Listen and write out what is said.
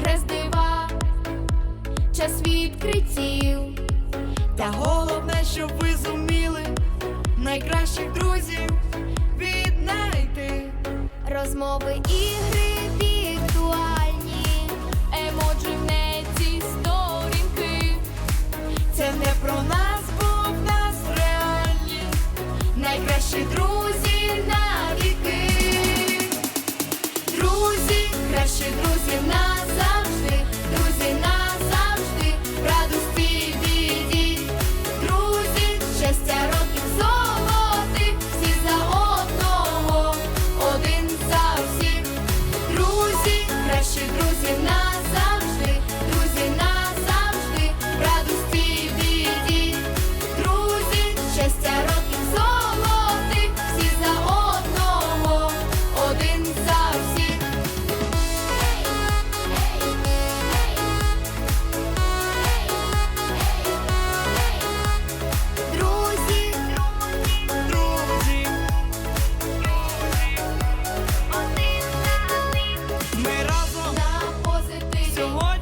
прогрес дива, час відкриттів. Та головне, щоб ви зуміли найкращих друзів віднайти. Розмови, ігри на друзів назавжди. to watch.